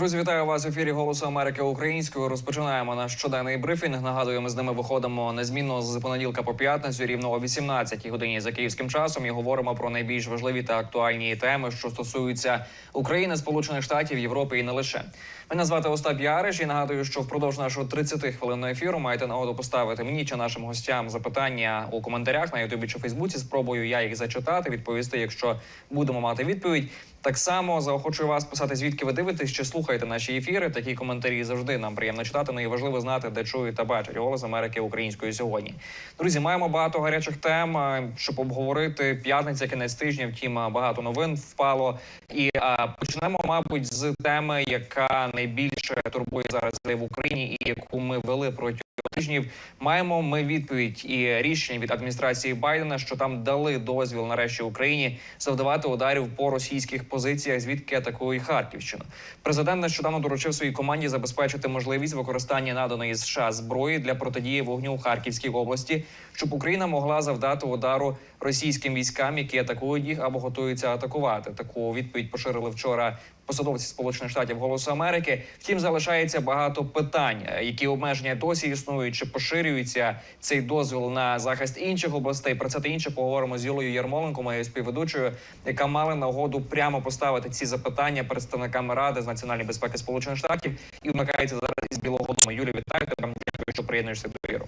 Друзі, вітаю вас в ефірі Голосу Америки українською. Розпочинаємо наш щоденний брифінг. Нагадую, ми з ними виходимо незмінно з понеділка по п'ятницю, рівно о 18-й годині за київським часом. І говоримо про найбільш важливі та актуальні теми, що стосуються України, Сполучених Штатів, Європи і не лише. Мене звати Остап Яриш і нагадую, що впродовж нашого 30 хвилинного ефіру маєте нагоду поставити мені чи нашим гостям запитання у коментарях на Ютубі чи Фейсбуці. Спробую я їх зачитати, відповісти, якщо будемо мати відповідь. Так само заохочую вас писати, звідки ви дивитесь, чи слухаєте наші ефіри. Такі коментарі завжди нам приємно читати. Ну і важливо знати, де чують та бачать голос Америки українською сьогодні. Друзі, маємо багато гарячих тем, е, щоб обговорити п'ятниця, кінець тижня. Втім, е, багато новин впало. І а, почнемо, мабуть, з теми, яка найбільше турбує зараз в Україні, і яку ми вели протягом тижнів. Маємо ми відповідь і рішення від адміністрації Байдена, що там дали дозвіл нарешті Україні завдавати ударів по російських позиціях, звідки атакує Харківщину. Президент нещодавно доручив своїй команді забезпечити можливість використання наданої США зброї для протидії вогню в Харківській області, щоб Україна могла завдати удару російським військам, які атакують їх або готуються атакувати. Таку відповідь поширили вчора посадовці Сполучених Штатів Голосу Америки. Втім, залишається багато питань, е, які обмеження досі існують, чи поширюється цей дозвіл на захист інших областей. Про це та інше поговоримо з Юлою Ярмоленко, моєю співведучою, яка мала нагоду прямо поставити ці запитання представникам ради з національної безпеки Сполучених Штатів і вмикається зараз із білого дому. Юлі, вітаю тебе. Дякую, що приєднуєшся до ефіру.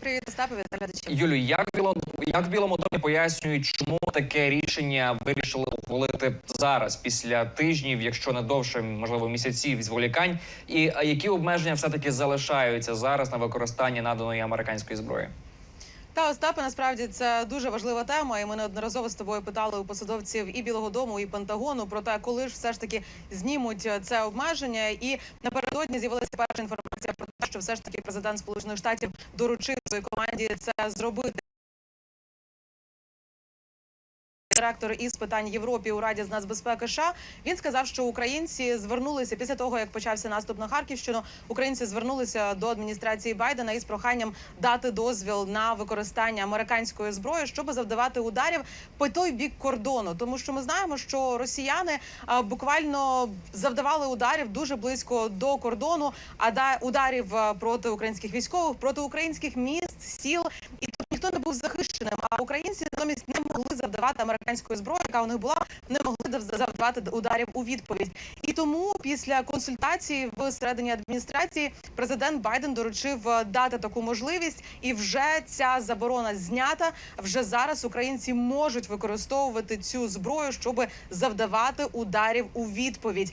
Привіт, Остапи, вітаю глядачів. Юлю, як в як білому домі пояснюють, чому таке рішення вирішили ухвалити зараз, після тижнів, якщо не довше, можливо, місяців зволікань, і які обмеження все таки залишаються зараз на використання наданої американської зброї? Та Остапе, насправді це дуже важлива тема, і ми неодноразово з тобою питали у посадовців і Білого Дому, і Пентагону про те, коли ж все ж таки знімуть е, це обмеження. І напередодні з'явилася перша інформація про те, що все ж таки президент Сполучених Штатів доручив своїй команді це зробити. Директор із питань Європі у Раді з нацбезпеки США він сказав, що українці звернулися після того, як почався наступ на Харківщину. Українці звернулися до адміністрації Байдена із проханням дати дозвіл на використання американської зброї, щоб завдавати ударів по той бік кордону. Тому що ми знаємо, що росіяни буквально завдавали ударів дуже близько до кордону, а да ударів проти українських військових, проти українських міст, сіл. І не був захищеним. А українці натомість не могли завдавати американської зброї, яка у них була, не могли дав- завдавати ударів у відповідь. І тому після консультації в середині адміністрації президент Байден доручив е, дати таку можливість, і вже ця заборона знята. Вже зараз українці можуть використовувати цю зброю, щоб завдавати ударів у відповідь.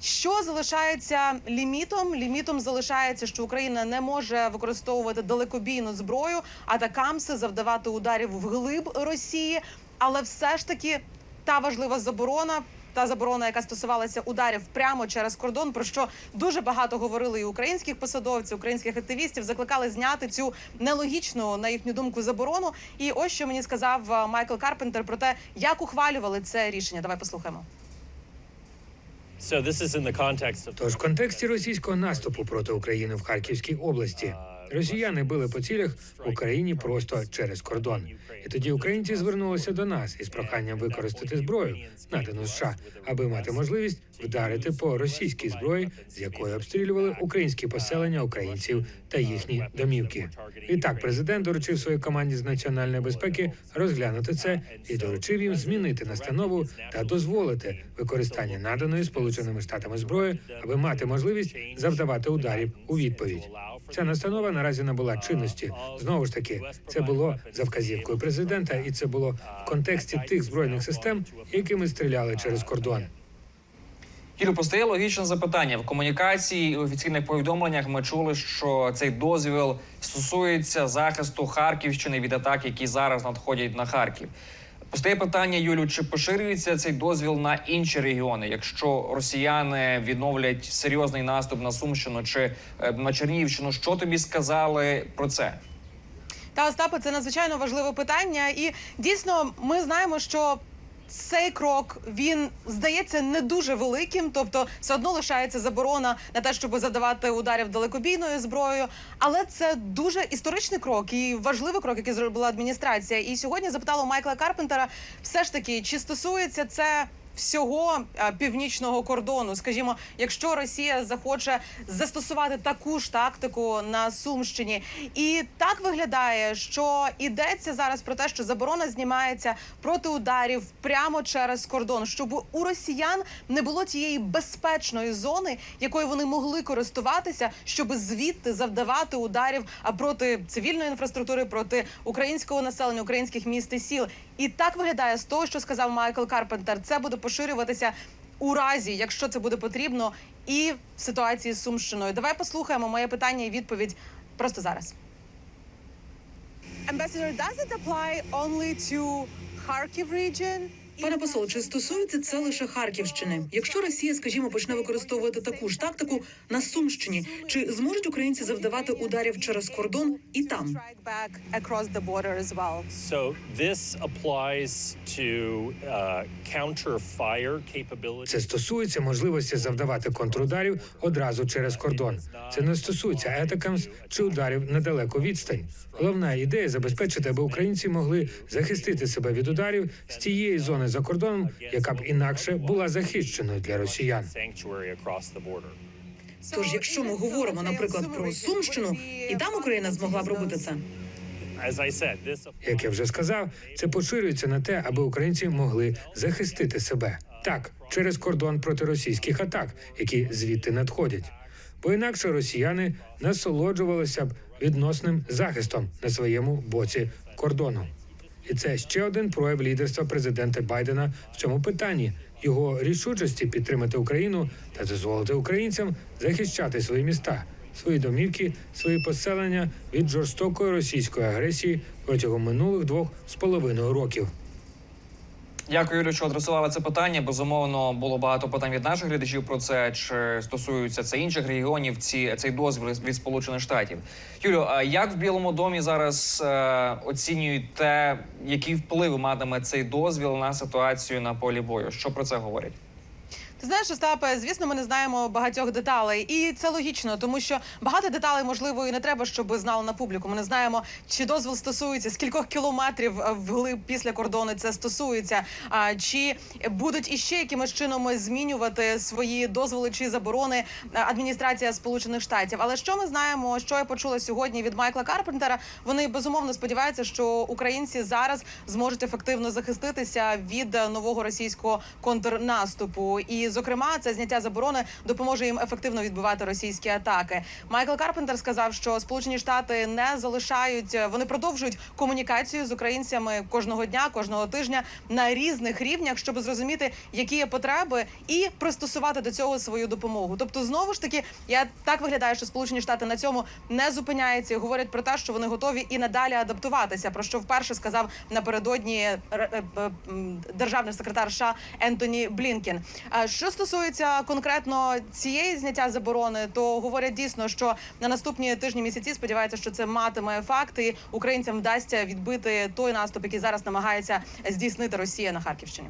Що залишається лімітом? Лімітом залишається, що Україна не може використовувати далекобійну зброю, атакамси, завдавати ударів вглиб Росії, але все ж таки та важлива заборона. Та заборона, яка стосувалася ударів прямо через кордон, про що дуже багато говорили і українських посадовців, українських активістів, закликали зняти цю нелогічну, на їхню думку, заборону. І ось що мені сказав е, Майкл Карпентер про те, як ухвалювали це рішення. Давай послухаємо. Тож в контексті російського наступу проти України в Харківській області росіяни били по цілях в Україні просто через кордон. І тоді українці звернулися до нас із проханням використати зброю, надану США, аби мати можливість вдарити по російській зброї, з якої обстрілювали українські поселення українців та їхні домівки. І так, президент доручив своїй команді з національної безпеки розглянути це і доручив їм змінити настанову та дозволити використання наданої сполученими штатами зброї, аби мати можливість завдавати ударів у відповідь. Ця настанова наразі набула чинності. Знову ж таки, це було за вказівкою президента, і це було в контексті тих збройних систем, якими стріляли через кордон. Юлю, постає логічне запитання в комунікації і офіційних повідомленнях. Ми чули, що цей дозвіл стосується захисту Харківщини від атак, які зараз надходять на Харків. Постає питання, Юлю, чи поширюється цей дозвіл на інші регіони, якщо росіяни відновлять серйозний наступ на Сумщину чи е, на Чернігівщину? Що тобі сказали про це? Та Остапе, це надзвичайно важливе питання, і дійсно ми знаємо, що. Цей крок він здається не дуже великим, тобто все одно лишається заборона на те, щоб задавати ударів далекобійною зброєю. Але це дуже історичний крок і важливий крок, який зробила адміністрація. І сьогодні запитала Майкла Карпентера, все ж таки, чи стосується це всього північного кордону. Скажімо, якщо Росія захоче застосувати таку ж тактику на Сумщині, і так виглядає, що йдеться зараз про те, що заборона знімається проти ударів прямо через кордон, щоб у росіян не було тієї безпечної зони, якою вони могли користуватися, щоб звідти завдавати ударів а проти цивільної інфраструктури, проти українського населення, українських міст і сіл. І так виглядає з того, що сказав Майкл Карпентер. Це буде поширюватися у разі, якщо це буде потрібно, і в ситуації з Сумщиною. Давай послухаємо моє питання і відповідь просто зараз. Ambassador, does it apply only to Kharkiv region? Пане посол, чи стосується це лише Харківщини? Якщо Росія, скажімо, почне використовувати таку ж тактику на Сумщині, чи зможуть українці завдавати ударів через кордон і там? Uh. Це стосується можливості завдавати контрударів одразу через кордон. Це не стосується етакамс чи ударів на далеку відстань. Головна ідея забезпечити, аби українці могли захистити себе від ударів з тієї зони за кордоном, яка б інакше була захищеною для росіян. Тож, якщо ми говоримо, наприклад, про Сумщину, і там Україна змогла б робити це. Як я вже сказав, це поширюється на те, аби українці могли захистити себе так через кордон проти російських атак, які звідти надходять. Бо інакше росіяни насолоджувалися б відносним захистом на своєму боці кордону. І це ще один прояв лідерства президента Байдена в цьому питанні його рішучості підтримати Україну та дозволити українцям захищати свої міста, свої домівки, свої поселення від жорстокої російської агресії протягом минулих двох з половиною років. Дякую, Юлю, що адресували це питання. Безумовно, було багато питань від наших глядачів про це. Чи стосуються це інших регіонів? Ці цей дозвіл від Сполучених Штатів. Юлю, а як в Білому домі зараз е, оцінюють те, який вплив матиме цей дозвіл на ситуацію на полі бою? Що про це говорять? Знаєш, Остапе, звісно, ми не знаємо багатьох деталей, і це логічно, тому що багато деталей можливо і не треба, щоб знали на публіку. Ми не знаємо, чи дозвіл стосується скількох кілометрів вглиб після кордону це стосується, а чи будуть іще якимось чином змінювати свої дозволи чи заборони адміністрація Сполучених Штатів. Але що ми знаємо, що я почула сьогодні від Майкла Карпентера? Вони безумовно сподіваються, що українці зараз зможуть ефективно захиститися від нового російського контрнаступу. І, зокрема, це зняття заборони допоможе їм ефективно відбивати російські атаки. Майкл Карпентер сказав, що Сполучені Штати не залишають, е, вони продовжують комунікацію з українцями кожного дня, кожного тижня на різних рівнях, щоб зрозуміти, які є потреби, і пристосувати до цього свою допомогу. Тобто, знову ж таки, я так виглядаю, що Сполучені Штати на цьому не зупиняються і говорять про те, що вони готові і надалі адаптуватися. Про що вперше сказав напередодні е, е, державний секретар США Ентоні Блінкен. Що стосується конкретно цієї зняття заборони, то говорять дійсно, що на наступні тижні місяці сподіваються, що це матиме ефект, і українцям вдасться відбити той наступ, який зараз намагається здійснити Росія на Харківщині.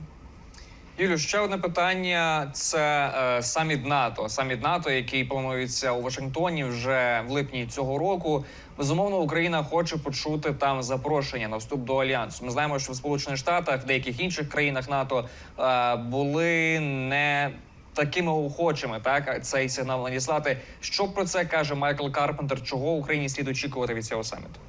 Юлю, ще одне питання: це е, саміт НАТО. Саміт НАТО, який планується у Вашингтоні вже в липні цього року. Безумовно, Україна хоче почути там запрошення на вступ до альянсу. Ми знаємо, що в Сполучених Штатах, в деяких інших країнах НАТО е, були не такими охочими, так цей сигнал надіслати. Що про це каже Майкл Карпентер? Чого Україні слід очікувати від цього саміту?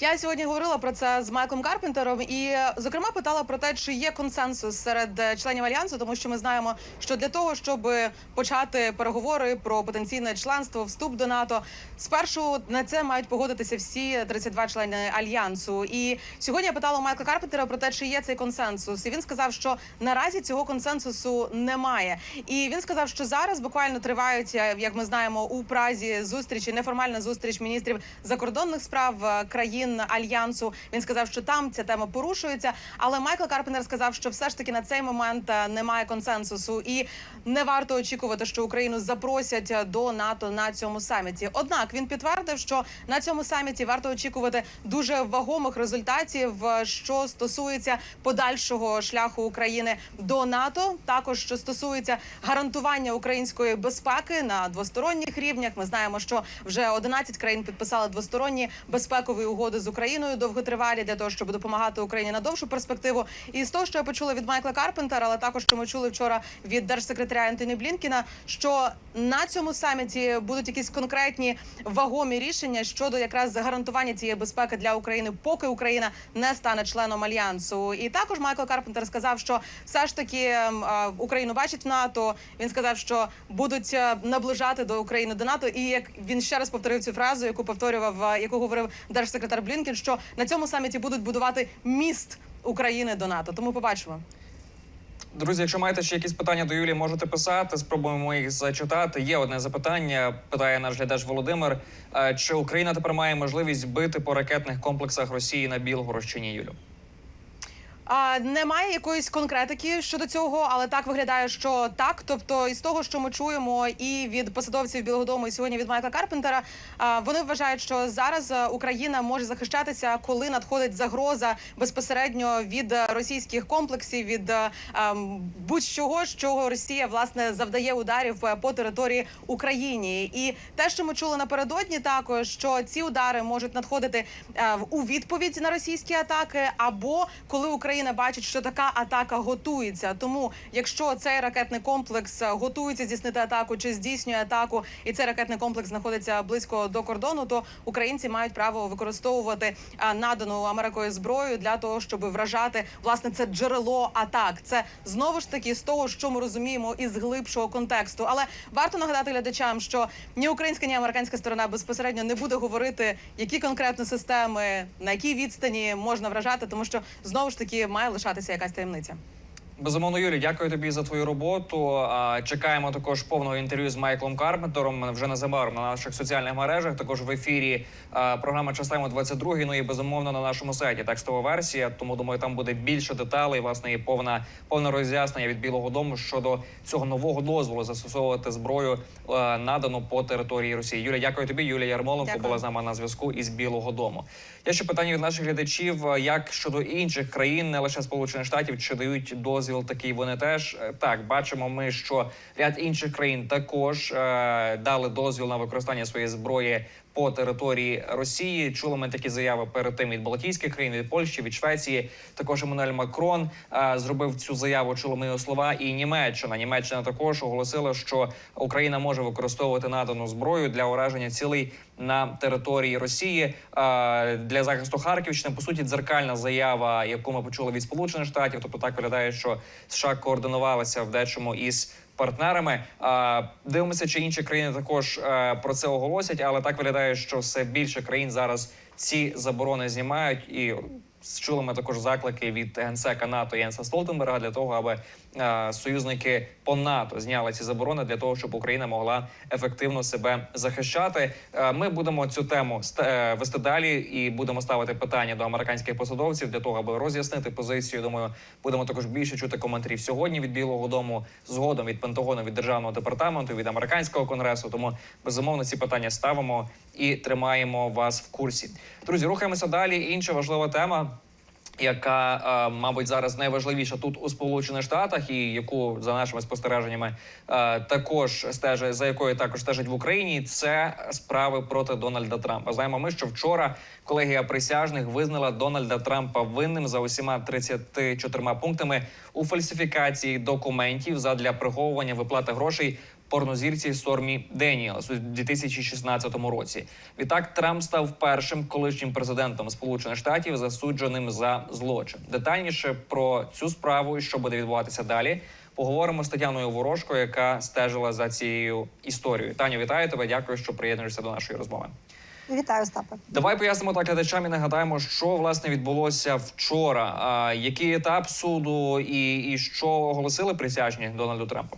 Я сьогодні говорила про це з Майклом Карпентером і, зокрема, питала про те, чи є консенсус серед е, членів альянсу, тому що ми знаємо, що для того, щоб почати переговори про потенційне членство, вступ до НАТО, спершу на це мають погодитися всі 32 члени альянсу. І сьогодні я питала у Майкла Карпентера про те, чи є цей консенсус. І він сказав, що наразі цього консенсусу немає. І він сказав, що зараз буквально тривають, е, як ми знаємо, у Празі зустрічі, неформальна зустріч міністрів закордонних справ е, країн альянсу. Він сказав, що там ця тема порушується. Але Майкл Карпенер сказав, що все ж таки на цей момент е, немає консенсусу, і не варто очікувати, що Україну запросять е, до НАТО на цьому саміті. Однак він підтвердив, що на цьому саміті варто очікувати дуже вагомих результатів, е, що стосується подальшого шляху України до НАТО. Також що стосується гарантування української безпеки на двосторонніх рівнях. Ми знаємо, що вже 11 країн підписали двосторонні безпекові угоди з Україною довготривалі для того, щоб допомагати Україні на довшу перспективу. І з того, що я почула від Майкла Карпентера, але також що ми чули вчора від держсекретаря Ентоні Блінкіна, що на цьому саміті будуть якісь конкретні вагомі рішення щодо якраз гарантування цієї безпеки для України, поки Україна не стане членом альянсу. І також Майкл Карпентер сказав, що все ж таки ем, Україну бачить в НАТО. Він сказав, що будуть е, наближати до України до НАТО. І як він ще раз повторив цю фразу, яку повторював, е, яку говорив держсекретар Блінкен, що на цьому саміті будуть будувати міст України до НАТО. Тому побачимо. Друзі, якщо маєте ще якісь питання до Юлії, можете писати. Спробуємо їх зачитати. Є одне запитання. Питає наш глядач Володимир: Е, чи Україна тепер має можливість бити по ракетних комплексах Росії на Білгородщині? Юлю? А, немає якоїсь конкретики щодо цього, але так виглядає, що так. Тобто, із того, що ми чуємо, і від посадовців Білого Дому, і сьогодні від Майкла Карпентера, а, вони вважають, що зараз Україна може захищатися, коли надходить загроза безпосередньо від російських комплексів, від а, будь-чого, що Росія власне завдає ударів по території України. І те, що ми чули напередодні, також що ці удари можуть надходити е, в- у відповідь на російські атаки, або коли Україна бачить, що така атака готується. Тому, якщо цей ракетний комплекс е, готується здійснити атаку чи здійснює атаку, і цей ракетний комплекс знаходиться близько до кордону, то українці мають право використовувати е, надану Америкою зброю для того, щоб вражати власне це джерело атак. Це знову ж таки з того, що ми розуміємо із глибшого контексту. Але варто нагадати глядачам, що ні українська, ні американська сторона безпосередньо не буде говорити, які конкретно системи на якій відстані можна вражати, тому що знову ж таки має лишатися якась таємниця. Безумовно, Юлі, дякую тобі за твою роботу. Чекаємо також повного інтерв'ю з Майклом Карпентером вже незабаром на наших соціальних мережах. Також в ефірі програма «Частаємо 22 Ну і безумовно на нашому сайті текстова версія. Тому думаю, там буде більше деталей. Власне, і повна повне роз'яснення від Білого Дому щодо цього нового дозволу застосовувати зброю надану по території Росії. Юля, дякую тобі. Юлія Ярмоленко Дякую. була з нами на зв'язку із Білого Дому. Є ще питання від наших глядачів: як щодо інших країн, не лише Сполучених Штатів, чи дають дозвіл такий вони теж Е, так бачимо. Ми що ряд інших країн також е, дали дозвіл на використання своєї зброї. По території Росії чули ми такі заяви перед тим від Балтійських країн, від Польщі, від Швеції. Також Еммануель Макрон е, зробив цю заяву. Чули ми його слова. І Німеччина. Німеччина також оголосила, що Україна може використовувати надану зброю для ураження цілей на території Росії е, для захисту Харківщини. По суті, дзеркальна заява, яку ми почули від Сполучених Штатів. Тобто так виглядає, що США координувалися в дечому із партнерами. Дивимося, чи інші країни також е, про це оголосять, але так виглядає, що все більше країн зараз ці заборони знімають і. Чули ми також заклики від генсека НАТО Єнса Столтенберга для того, аби союзники по НАТО зняли ці заборони для того, щоб Україна могла ефективно себе захищати. Ми будемо цю тему е, вести далі і будемо ставити питання до американських посадовців для того, аби роз'яснити позицію. Думаю, будемо також більше чути коментарів сьогодні від Білого Дому, згодом від Пентагону, від державного департаменту, від американського конгресу. Тому безумовно ці питання ставимо і тримаємо вас в курсі. Друзі, рухаємося далі. Інша важлива тема яка, е, мабуть, зараз найважливіша тут у Сполучених Штатах, і яку за нашими спостереженнями е, також стежить, за якою також стежить в Україні, це справи проти Дональда Трампа. Знаємо, ми що вчора колегія присяжних визнала Дональда Трампа винним за усіма 34 пунктами у фальсифікації документів задля приховування виплати грошей порнозірці Сормі Деніелс у 2016 році. Відтак Трамп став першим колишнім президентом Сполучених Штатів, засудженим за злочин. Детальніше про цю справу і що буде відбуватися далі. Поговоримо з Тетяною Ворожко, яка стежила за цією історією. Таню, вітаю тебе. Дякую, що приєднуєшся до нашої розмови. Вітаю, Остапе. Давай пояснимо так глядачам і нагадаємо, що власне відбулося вчора. А який етап суду і, і що оголосили присяжні Дональду Трампу?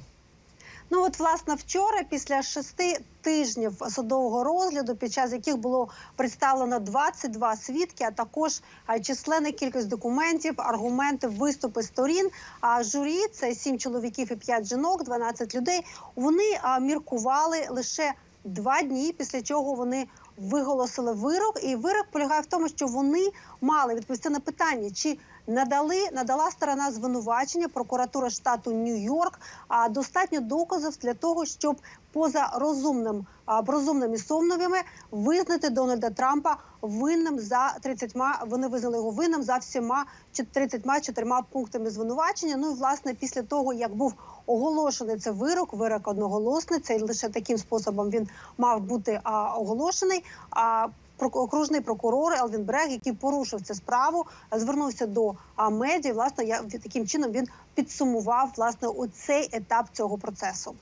Ну от власне вчора, після шести тижнів судового розгляду, під час яких було представлено 22 свідки, а також а, численна кількість документів, аргументи, виступи сторін. А журі це сім чоловіків і п'ять жінок, 12 людей. Вони міркували лише два дні, після чого вони виголосили вирок. І вирок полягає в тому, що вони мали відповісти на питання, чи надали надала сторона звинувачення прокуратура штату Нью-Йорк а достатньо доказів для того, щоб поза розумним розумними сумнівами визнати Дональда Трампа винним за 30, Вони визнали його винним за всіма чот- 34 пунктами звинувачення. Ну і власне після того, як був оголошений цей вирок, вирок одноголосний. Це лише таким способом він мав бути а, оголошений. А окружний прокурор Елвін Брег, який порушив цю справу, звернувся до медіа. Власне, я таким чином він підсумував власне оцей етап цього процесу.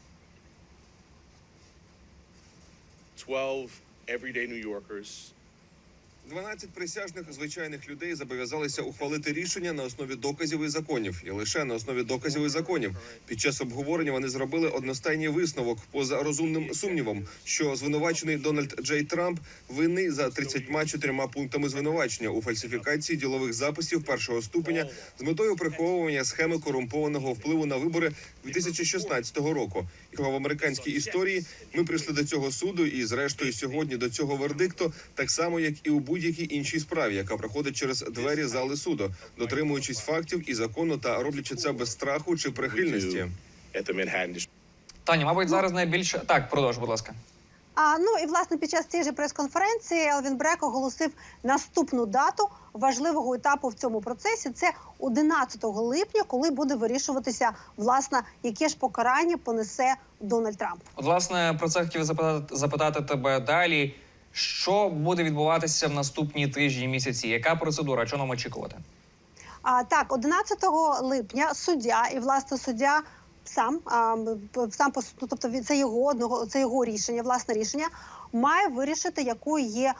12 everyday New Yorkers 12 присяжних звичайних людей зобов'язалися ухвалити рішення на основі доказів і законів, і лише на основі доказів і законів. Під час обговорення вони зробили одностайний висновок поза розумним сумнівом, що звинувачений Дональд Джей Трамп винний за 34 пунктами звинувачення у фальсифікації ділових записів першого ступеня з метою приховування схеми корумпованого впливу на вибори 2016 року. І в американській історії ми прийшли до цього суду, і зрештою сьогодні до цього вердикту, так само як і у будь-якій іншій справі, яка проходить через двері зали суду, дотримуючись фактів і закону та роблячи це без страху чи прихильності. Таня, мабуть, зараз найбільше так, продовж, будь ласка. А ну і власне під час цієї ж прес-конференції Елвін Брек оголосив наступну дату важливого етапу в цьому процесі. Це 11 липня, коли буде вирішуватися власне, яке ж покарання понесе Дональд Трамп. От, власне, про це хотів запитати, запитати тебе далі. Що буде відбуватися в наступні тижні місяці? Яка процедура? Що нам очікувати? А так, 11 липня суддя і власне суддя сам сам ну, тобто це його одного, це його рішення, власне рішення має вирішити, якою є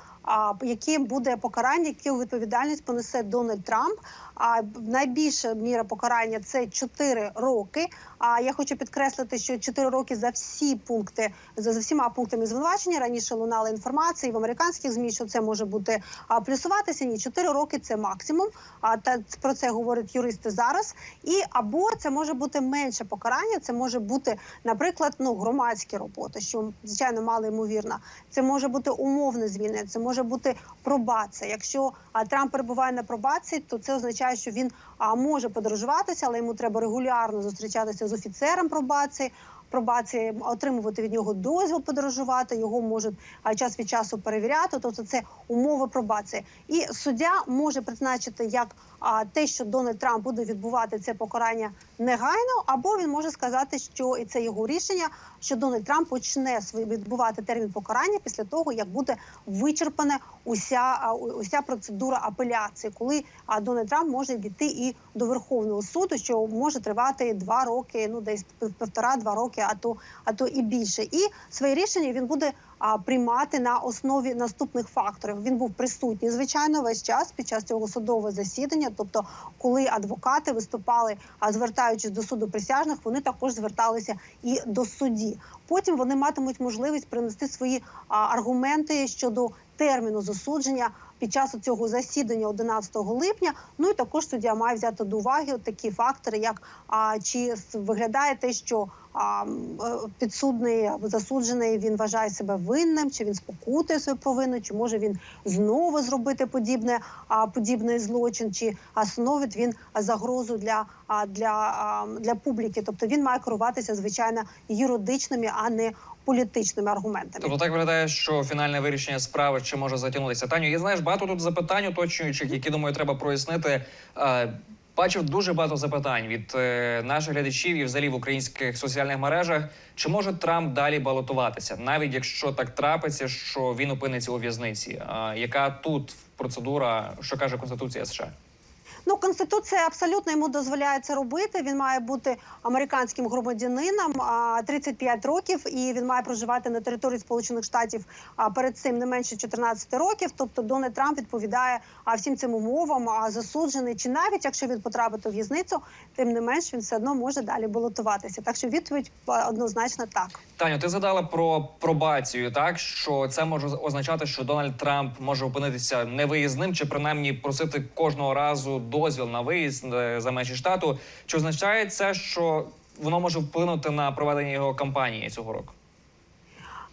яким буде покарання, яку відповідальність понесе Дональд Трамп. А найбільша міра покарання це 4 роки. А я хочу підкреслити, що 4 роки за всі пункти за, всіма пунктами звинувачення. Раніше лунала інформація і в американських змі, що це може бути плюсуватися. Ні, 4 роки це максимум. А та про це говорять юристи зараз. І або це може бути менше покарання. Це може бути, наприклад, ну громадські роботи, що звичайно мало ймовірно. Це може бути умовне звільнення, це може бути пробація. Якщо Трамп перебуває на пробації, то це означає, що він а, може подорожуватися, але йому треба регулярно зустрічатися з офіцером пробації. Пробації отримувати від нього дозвіл подорожувати, його можуть час від часу перевіряти. Тобто це умови пробації. І суддя може призначити як те, що Дональд Трамп буде відбувати це покарання негайно, або він може сказати, що і це його рішення, що Дональд Трамп почне відбувати термін покарання після того, як буде вичерпана уся уся процедура апеляції, коли Дональд Трамп може дійти і до Верховного суду, що може тривати два роки, ну десь півтора-два роки, а то а то і більше. І своє рішення він буде а, приймати на основі наступних факторів. Він був присутній, звичайно, весь час під час цього судового засідання. Тобто, коли адвокати виступали, а звертаючись до суду присяжних, вони також зверталися і до судді. Потім вони матимуть можливість принести свої а, аргументи щодо терміну засудження під час цього засідання 11 липня. Ну і також суддя має взяти до уваги такі фактори, як а, чи виглядає те, що а, е, підсудний або засуджений він вважає себе винним, чи він спокутує свою провину, чи може він знову зробити подібне а, подібний злочин, чи становить він загрозу для, а, для, а, для публіки. Тобто він має керуватися звичайно юридичними, а не політичними аргументами. Тобто так виглядає, що фінальне вирішення справи ще може затягнутися. Таню, я знаєш багато тут запитань уточнюючих, які думаю, треба прояснити. Бачив дуже багато запитань від е, наших глядачів і взагалі в українських соціальних мережах. Чи може Трамп далі балотуватися, навіть якщо так трапиться, що він опиниться у в'язниці? Яка тут процедура, що каже Конституція США? Ну, конституція абсолютно йому дозволяє це робити. Він має бути американським громадянином а, 35 років, і він має проживати на території Сполучених Штатів перед цим не менше 14 років. Тобто Дональд Трамп відповідає всім цим умовам, а засуджений, чи навіть якщо він потрапить у в'язницю, тим не менш він все одно може далі балотуватися. Так що відповідь однозначно так. Таню, ти згадала про пробацію, так що це може означати, що Дональд Трамп може опинитися невиїзним, чи принаймні просити кожного разу дозвіл на виїзд е, за межі штату. Чи означає це, що воно може вплинути на проведення його кампанії цього року?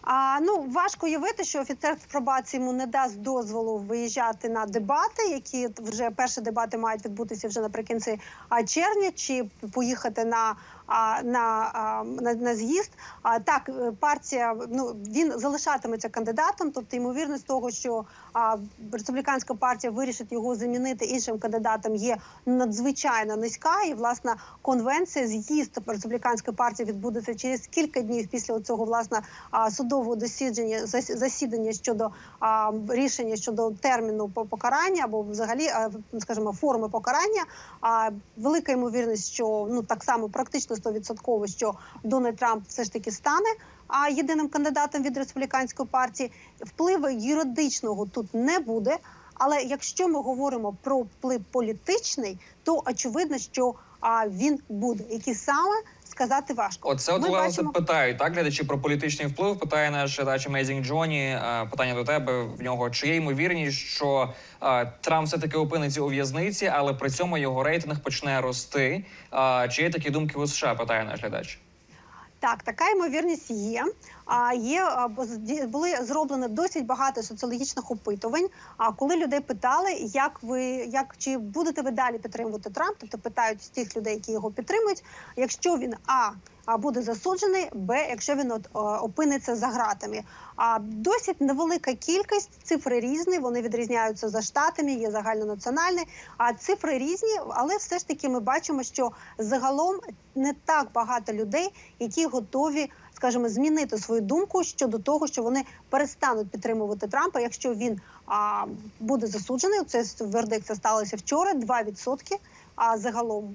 А ну важко уявити, що офіцер з пробації йому не дасть дозволу виїжджати на дебати, які вже перші дебати мають відбутися вже наприкінці червня, чи поїхати на а, на, а, на, на з'їзд. А так, е, партія ну він залишатиметься кандидатом, тобто ймовірність того, що а, республіканська партія вирішить його замінити іншим кандидатом, є надзвичайно низька. І власна конвенція з'їзд республіканської партії відбудеться через кілька днів після цього власне судового дослідження зас- засідання щодо рішення щодо терміну по покарання або взагалі, скажімо, форми покарання. А велика ймовірність, що ну так само практично 100%, що Дональд Трамп все ж таки стане а єдиним кандидатом від республіканської партії. Впливу юридичного тут не буде. Але якщо ми говоримо про вплив політичний, то очевидно, що а, він буде. Які саме сказати важко. Оце от власне бачимо- питають так глядачі про політичний вплив. Питає наш глядач Amazing Джоні. Е, Питання до тебе в нього чи є ймовірність, що е, Трамп все таки опиниться у в'язниці, але при цьому його рейтинг почне рости. Е, Чи є такі думки у США? Питає наш глядач. Так, така ймовірність є. А є були зроблено досить багато соціологічних опитувань. А коли людей питали, як ви як чи будете ви далі підтримувати Трамп, тобто питають тих людей, які його підтримують, якщо він а. А буде засуджений, б, якщо він от, опиниться за ґратами. А досить невелика кількість цифри різні. Вони відрізняються за штатами, є загальнонаціональні. А цифри різні, але все ж таки ми бачимо, що загалом не так багато людей, які готові, скажімо, змінити свою думку щодо того, що вони перестануть підтримувати Трампа, якщо він а, буде засуджений. Це вердикт це сталося вчора. 2% а загалом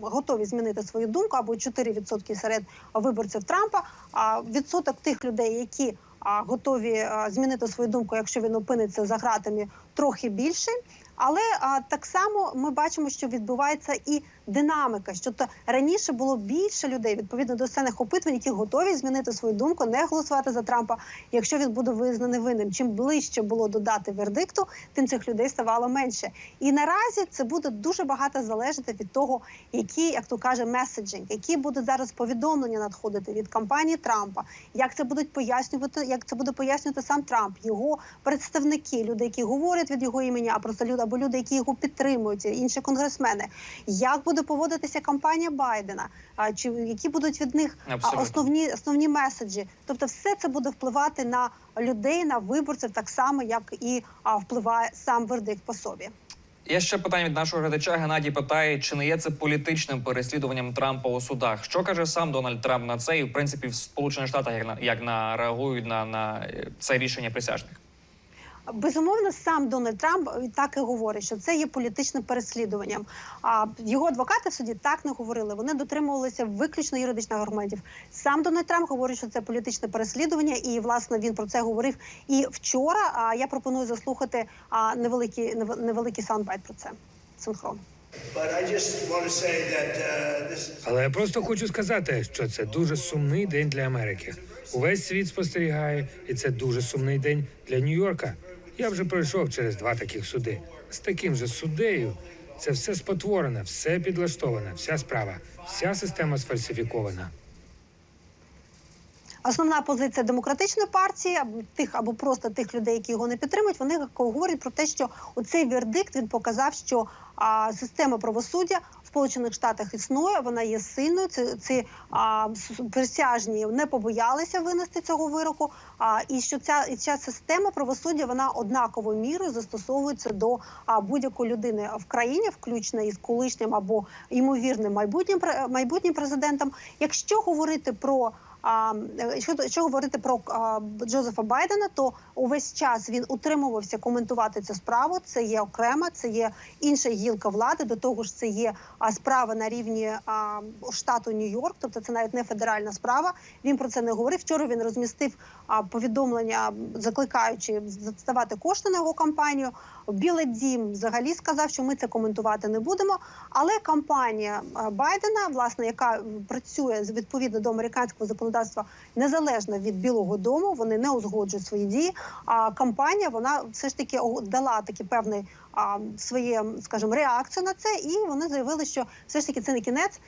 готові змінити свою думку або 4% серед виборців Трампа. А відсоток тих людей, які а, готові а, змінити свою думку, якщо він опиниться за ґратами, трохи більший. Але а, так само ми бачимо, що відбувається і динамика. Що то раніше було більше людей відповідно до сценних опитувань, які готові змінити свою думку, не голосувати за Трампа, якщо він буде визнаний винним. Чим ближче було до дати вердикту, тим цих людей ставало менше. І наразі це буде дуже багато залежати від того, які, як то каже, меседжинг, які будуть зараз повідомлення надходити від кампанії Трампа, як це будуть пояснювати, як це буде пояснювати сам Трамп, його представники, люди, які говорять від його імені, а просто люди або люди, які його підтримують, інші конгресмени. Як буде поводитися кампанія Байдена? А чи які будуть від них Абсолютно. основні основні меседжі? Тобто, все це буде впливати на людей, на виборців, так само як і а, впливає сам вердикт по собі. Є ще питання від нашого глядача. Геннадій питає, чи не є це політичним переслідуванням Трампа у судах? Що каже сам Дональд Трамп на це? І в принципі в Сполучених Штатах як на як на реагують на, на е, це рішення присяжних? Безумовно, сам Дональд Трамп так і говорить, що це є політичним переслідуванням. А його адвокати в суді так не говорили. Вони дотримувалися виключно юридичних аргументів. Сам Дональд Трамп говорить, що це політичне переслідування, і власне він про це говорив і вчора. А я пропоную заслухати а, невеликий нев- невеликий саундбайт про це синхрон. Uh, Але я просто хочу сказати, що це дуже сумний день для Америки. Увесь світ спостерігає, і це дуже сумний день для Нью-Йорка. Я вже пройшов через два таких суди. З таким же суддею це все спотворене, все підлаштоване, вся справа, вся система сфальсифікована. Основна позиція демократичної партії, тих або просто тих людей, які його не підтримують, вони говорять про те, що оцей вердикт він показав, що а, система правосуддя в Сполучених Штатах існує, вона є сильною. Ці, ці а, присяжні не побоялися винести цього вироку. А, і що ця, і ця система правосуддя вона однаковою мірою застосовується до будь-якої людини в країні, включно із колишнім або ймовірним майбутнім майбутнім президентом. Якщо говорити про якщо, якщо говорити про а, Джозефа Байдена, то увесь час він утримувався коментувати цю справу. Це є окрема, це є інша гілка влади. До того ж, це є а, справа на рівні а, штату Нью-Йорк, тобто це навіть не федеральна справа. Він про це не говорив. Вчора він розмістив а, повідомлення, закликаючи здавати кошти на його кампанію. Білий дім взагалі сказав, що ми це коментувати не будемо. Але кампанія Байдена, власне, яка працює відповідно до американського законодавства незалежно від Білого Дому, вони не узгоджують свої дії. А кампанія вона все ж таки дала такий певний а, своє, скажімо, реакцію на це, і вони заявили, що все ж таки це не кінець.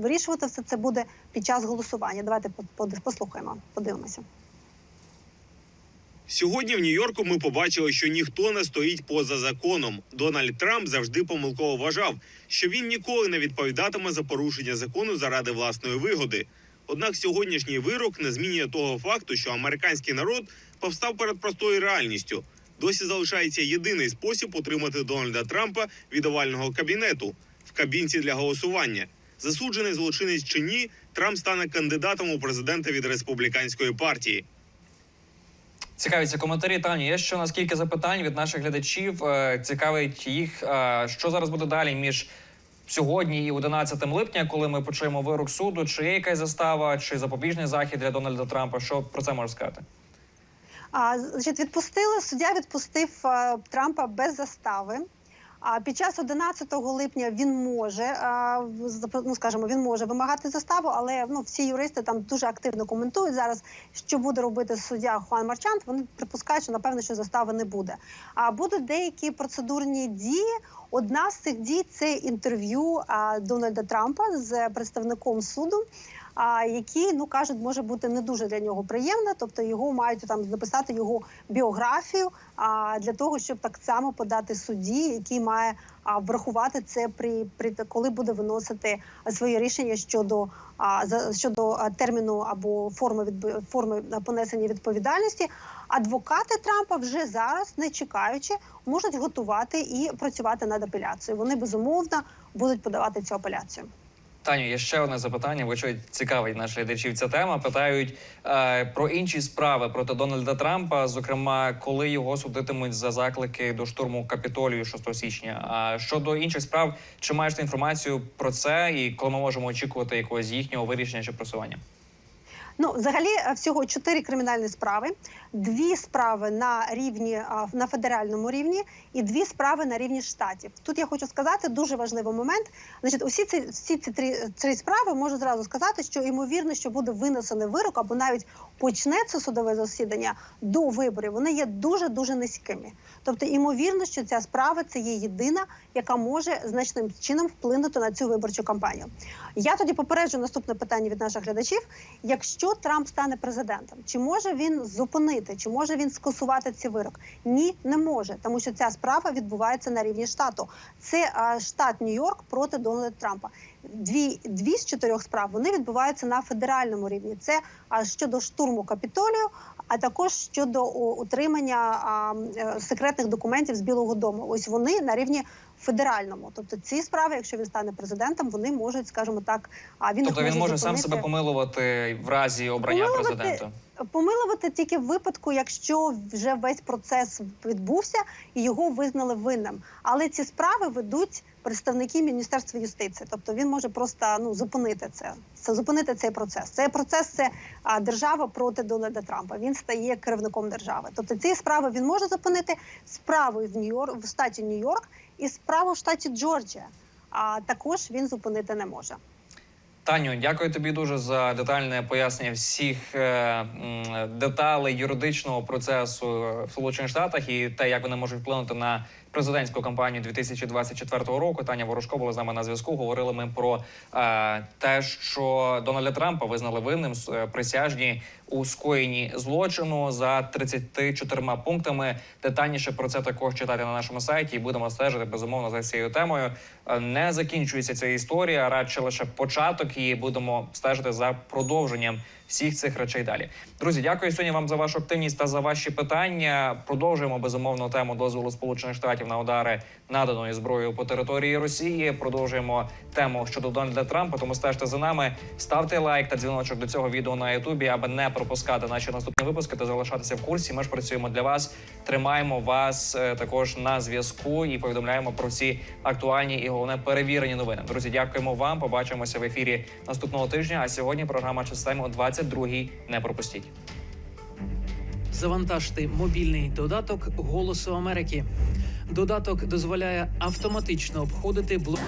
Вирішувати все це буде під час голосування. Давайте по- по- послухаємо, подивимося. Сьогодні в Нью-Йорку ми побачили, що ніхто не стоїть поза законом. Дональд Трамп завжди помилково вважав, що він ніколи не відповідатиме за порушення закону заради власної вигоди. Однак сьогоднішній вирок не змінює того факту, що американський народ повстав перед простою реальністю. Досі залишається єдиний спосіб утримати Дональда Трампа від овального кабінету в кабінці для голосування. Засуджений злочинець чи ні, Трамп стане кандидатом у президенти від республіканської партії. Цікаві ці коментарі. Тані, є ще наскільки запитань від наших глядачів. Е, Цікавить їх, е, що зараз буде далі між сьогодні і 11 липня, коли ми почуємо вирок суду. Чи є якась застава, чи запобіжний захід для Дональда Трампа? Що про це можеш сказати? А, значить, відпустили суддя відпустив а, Трампа без застави. А під час 11 липня він може а, ну, скажімо, він може вимагати заставу, але ну всі юристи там дуже активно коментують зараз, що буде робити суддя Хуан Марчант. Вони припускають, що напевно, що застави не буде. А будуть деякі процедурні дії. Одна з цих дій це інтерв'ю Дональда Трампа з представником суду а, який, ну кажуть, може бути не дуже для нього приємна. Тобто його мають там написати його біографію а, для того, щоб так само подати судді, який має а, врахувати це при, при коли буде виносити своє рішення щодо а, за щодо терміну або форми відб- форми понесення відповідальності. Адвокати Трампа вже зараз, не чекаючи, можуть готувати і працювати над апеляцією. Вони безумовно будуть подавати цю апеляцію. Таню, є ще одне запитання. Вочевидь, цікавить наших глядачів ця тема. Питають е, про інші справи проти Дональда Трампа, зокрема, коли його судитимуть за заклики до штурму капітолію 6 січня. А щодо інших справ, чи маєш ти інформацію про це, і коли ми можемо очікувати якогось їхнього вирішення чи просування? Ну, взагалі, е, всього чотири кримінальні справи, дві справи на рівні на федеральному рівні і дві справи на рівні штатів. Тут я хочу сказати дуже важливий момент. Значить, усі ці всі ці три, три справи можу зразу сказати, що ймовірно, що буде винесений вирок або навіть почнеться судове засідання до виборів. Вони є дуже дуже низькими. Тобто, ймовірно, що ця справа це є єдина, яка може значним чином вплинути на цю виборчу кампанію. Я тоді попереджу наступне питання від наших глядачів. Якщо Трамп стане президентом, чи може він зупинити, чи може він скасувати цей вирок? Ні, не може, тому що ця справа відбувається на рівні штату. Це а, штат Нью-Йорк проти Дональда Трампа. Дві, дві з чотирьох справ вони відбуваються на федеральному рівні. Це а, щодо штурму капітолію, а також щодо о, утримання а, е, секретних документів з Білого Дому. Ось вони на рівні федеральному. Тобто ці справи, якщо він стане президентом, вони можуть, скажімо так, а він Тобто він може сам себе помилувати в разі обрання Помилувати- президента. Помилувати тільки в випадку, якщо вже весь процес відбувся і його визнали винним. Але ці справи ведуть представники Міністерства юстиції. Тобто він може просто ну зупинити це, це зупинити цей процес. Цей процес це а, держава проти Дональда Трампа. Він стає керівником держави. Тобто ці справи він може зупинити справи в Нью-Йорк в штаті Нью-Йорк і справу в штаті Джорджія. А також він зупинити не може. Таню, дякую тобі дуже за детальне пояснення всіх е, деталей юридичного процесу в Сполучених Штатах і те, як вони можуть вплинути на президентську кампанію 2024 року. Таня Ворожко була з нами на зв'язку. Говорили ми про е, те, що Дональда Трампа визнали винним е, присяжні у скоєнні злочину за 34 пунктами. Детальніше про це також читати на нашому сайті. І будемо стежити безумовно за цією темою. Е, Не закінчується ця історія, радше лише початок. І будемо стежити за продовженням всіх цих речей далі. Друзі, дякую сьогодні вам за вашу активність та за ваші питання. Продовжуємо безумовно тему дозволу Сполучених Штатів на удари наданої зброєю по території Росії. Продовжуємо тему щодо Дональда Трампа. Тому стежте за нами, ставте лайк та дзвіночок до цього відео на Ютубі, аби не пропускати наші наступні випуски та залишатися в курсі. Ми ж працюємо для вас. Тримаємо вас е, також на зв'язку і повідомляємо про всі актуальні і головне перевірені новини. Друзі, дякуємо вам. Побачимося в ефірі наступного тижня. А сьогодні програма «Чистайм» о 22-й. Не пропустіть. Завантажте мобільний додаток Голосу Америки. Додаток дозволяє автоматично обходити блок.